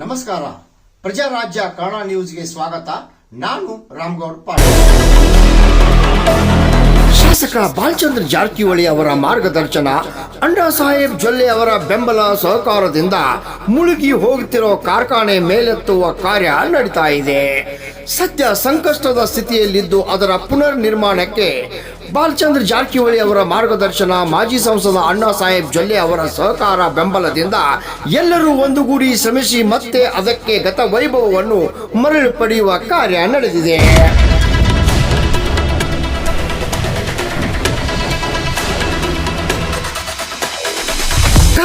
ನಮಸ್ಕಾರ. ಪ್ರಜಾರಾಜ್ಯ ಕನ್ನಡ ನ್ಯೂಸ್ಗೆ ಸ್ವಾಗತ. ನಾನು ರಾಮ್ಗೌಡ್ ಪಾಟೀಲ್. ಶಾಸಕ ಬಾಲಚಂದ್ರ ಜಾರಕಿಹೊಳಿ ಅವರ ಮಾರ್ಗದರ್ಶನ, ಅಣ್ಣಾ ಸಾಹೇಬ್ ಜೊಲ್ಲೆ ಅವರ ಬೆಂಬಲ ಸಹಕಾರದಿಂದ ಮುಳುಗಿ ಹೋಗುತ್ತಿರೋ ಕಾರ್ಖಾನೆ ಮೇಲೆತ್ತುವ ಕಾರ್ಯ ನಡೀತಾ ಇದೆ. ಸದ್ಯ ಸಂಕಷ್ಟದ ಸ್ಥಿತಿಯಲ್ಲಿದ್ದು ಅದರ ಪುನರ್ ನಿರ್ಮಾಣಕ್ಕೆ ಬಾಲಚಂದ್ರ ಜಾರಕಿಹೊಳಿ ಅವರ ಮಾರ್ಗದರ್ಶನ, ಮಾಜಿ ಸಂಸದ ಅಣ್ಣಾ ಸಾಹೇಬ್ ಜೊಲ್ಲೆ ಅವರ ಸಹಕಾರ ಬೆಂಬಲದಿಂದ ಎಲ್ಲರೂ ಒಂದುಗೂಡಿ ಶ್ರಮಿಸಿ ಮತ್ತೆ ಅದಕ್ಕೆ ಗತ ವೈಭವವನ್ನು ಮರಳಿ ಪಡೆಯುವ ಕಾರ್ಯ ನಡೆದಿದೆ.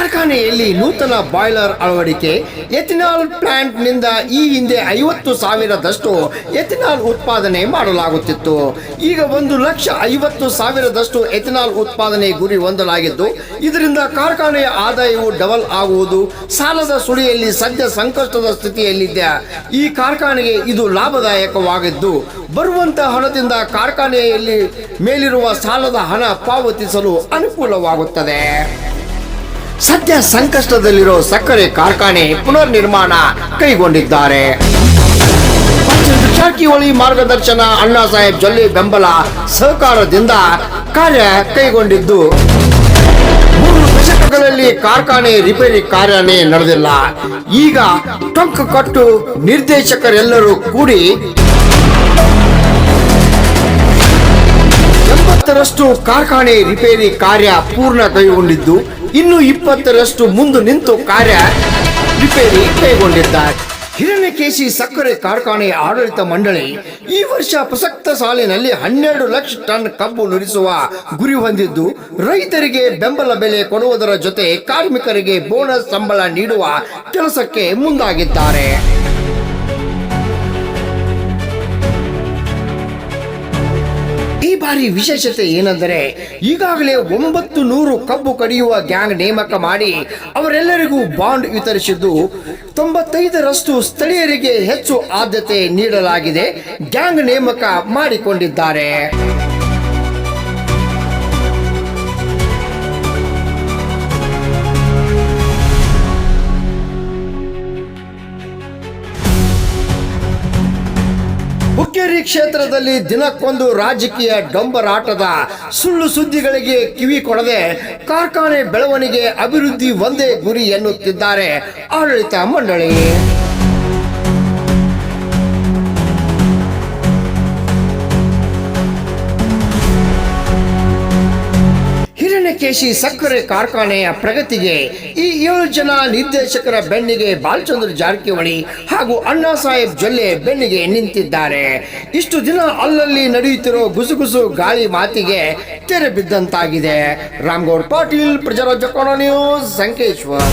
ಕಾರ್ಖಾನೆಯಲ್ಲಿ ನೂತನ ಬಾಯ್ಲರ್ ಅಳವಡಿಕೆ? ಎಥಿನಾಲ್ ಪ್ಲಾಂಟ್ನಿಂದ ಈ ಹಿಂದೆ ಐವತ್ತು ಸಾವಿರದಷ್ಟು ಎಥಿನಾಲ್ ಉತ್ಪಾದನೆ ಮಾಡಲಾಗುತ್ತಿತ್ತು. ಈಗ ಒಂದು ಲಕ್ಷ ಐವತ್ತು ಸಾವಿರದಷ್ಟು ಎಥಿನಾಲ್ ಉತ್ಪಾದನೆ ಗುರಿ ಹೊಂದಲಾಗಿದ್ದು, ಇದರಿಂದ ಕಾರ್ಖಾನೆಯ ಆದಾಯವು ಡಬಲ್ ಆಗುವುದು, ಸಾಲದ ಸುಳಿಯಲ್ಲಿ ಸದ್ಯ ಸಂಕಷ್ಟದ ಸ್ಥಿತಿಯಲ್ಲಿದ್ದ. ಈ ಕಾರ್ಖಾನೆಗೆ ಇದು ಲಾಭದಾಯಕವಾಗಿದ್ದು, ಬರುವಂತ ಹಣದಿಂದ ಕಾರ್ಖಾನೆಯಲ್ಲಿ ಮೇಲಿರುವ ಸಾಲದ ಹಣ ಪಾವತಿಸಲು ಅನುಕೂಲವಾಗುತ್ತದೆ. ಸದ್ಯ ಸಂಕಷ್ಟದಲ್ಲಿರೋ ಸಕ್ಕರೆ ಕಾರ್ಖಾನೆ ಪುನರ್ ನಿರ್ಮಾಣ ಕೈಗೊಂಡಿದ್ದಾರೆ ಜಾರಕಿಹೊಳಿ ಮಾರ್ಗದರ್ಶನ ಅಣ್ಣಾ ಸಾಹೇಬ್ ಜೊಲ್ಲಿ ಬೆಂಬಲ ಸಹಕಾರದಿಂದ ಕಾರ್ಯ ಕೈಗೊಂಡಿದ್ದು. ಮೂರು ದಶಕಗಳಲ್ಲಿ ಕಾರ್ಖಾನೆ ರಿಪೇರಿ ಕಾರ್ಯನೇ ನಡೆದಿಲ್ಲ. ಈಗ ಟೊಂಕ ಕಟ್ಟು ನಿರ್ದೇಶಕರೆಲ್ಲರೂ ಕೂಡಿ ಎಂಬತ್ತರಷ್ಟು ಕಾರ್ಖಾನೆ ರಿಪೇರಿ ಕಾರ್ಯ ಪೂರ್ಣ ಕೈಗೊಂಡಿದ್ದು ಇನ್ನು ಇಪ್ಪತ್ತರಷ್ಟು ಮುಂದೆ ನಿಂತು ಕಾರ್ಯ ರಿಪೇರಿ ಕೈಗೊಂಡಿದ್ದಾರೆ. ಹಿರಣ್ಯಕೇಶಿ ಸಕ್ಕರೆ ಕಾರ್ಖಾನೆ ಆಡಳಿತ ಮಂಡಳಿ ಈ ವರ್ಷ ಪ್ರಸಕ್ತ ಸಾಲಿನಲ್ಲಿ ಹನ್ನೆರಡು ಲಕ್ಷ ಟನ್ ಕಬ್ಬು ನುರಿಸುವ ಗುರಿ ಹೊಂದಿದ್ದು, ರೈತರಿಗೆ ಬೆಂಬಲ ಬೆಲೆ ಕೊಡುವುದರ ಜೊತೆ ಕಾರ್ಮಿಕರಿಗೆ ಬೋನಸ್ ಸಂಬಳ ನೀಡುವ ಕೆಲಸಕ್ಕೆ ಮುಂದಾಗಿದ್ದಾರೆ. ಬಾರಿ ವಿಶೇಷತೆ ಏನೆಂದರೆ, ಈಗಾಗಲೇ ಒಂಬತ್ತು ನೂರು ಕಬ್ಬು ಕಡಿಯುವ ಗ್ಯಾಂಗ್ ನೇಮಕ ಮಾಡಿ ಅವರೆಲ್ಲರಿಗೂ ಬಾಂಡ್ ವಿತರಿಸಿದ್ದು, ತೊಂಬತ್ತೈದರಷ್ಟು ಸ್ಥಳೀಯರಿಗೆ ಹೆಚ್ಚು ಆದ್ಯತೆ ನೀಡಲಾಗಿದೆ, ಗ್ಯಾಂಗ್ ನೇಮಕ ಮಾಡಿಕೊಂಡಿದ್ದಾರೆ. ಹುಕ್ಕೇರಿ ಕ್ಷೇತ್ರದಲ್ಲಿ ದಿನಕ್ಕೊಂದು ರಾಜಕೀಯ ಡಂಬರಾಟದ ಸುಳ್ಳು ಸುದ್ದಿಗಳಿಗೆ ಕಿವಿ ಕೊಡದೆ ಕಾರ್ಖಾನೆ ಬೆಳವಣಿಗೆ ಅಭಿವೃದ್ಧಿ ಒಂದೇ ಗುರಿ ಎನ್ನುತ್ತಿದ್ದಾರೆ ಆಡಳಿತ ಮಂಡಳಿ. ಹಿರಣ್ಯಕೇಶಿ ಸಕ್ಕರೆ ಕಾರ್ಖಾನೆಯ ಪ್ರಗತಿಗೆ ಈ ಏಳು ಜನ ನಿರ್ದೇಶಕರ ಬೆನ್ನಿಗೆ ಬಾಲಚಂದ್ರ ಜಾರಕಿಹೊಳಿ ಹಾಗೂ ಅಣ್ಣಾ ಸಾಹೇಬ್ ಜೊಲ್ಲೆ ಬೆನ್ನಿಗೆ ನಿಂತಿದ್ದಾರೆ. ಇಷ್ಟು ದಿನ ಅಲ್ಲಲ್ಲಿ ನಡೆಯುತ್ತಿರೋ ಗುಸುಗುಸು ಗಾಳಿ ಮಾತಿಗೆ ತೆರೆ ಬಿದ್ದಂತಾಗಿದೆ. ರಾಮ್ಗೌಡ್ ಪಾಟೀಲ್, ಪ್ರಜಾರಾಜ್ಯ ನ್ಯೂಸ್, ಸಂಕೇಶ್ವರ್.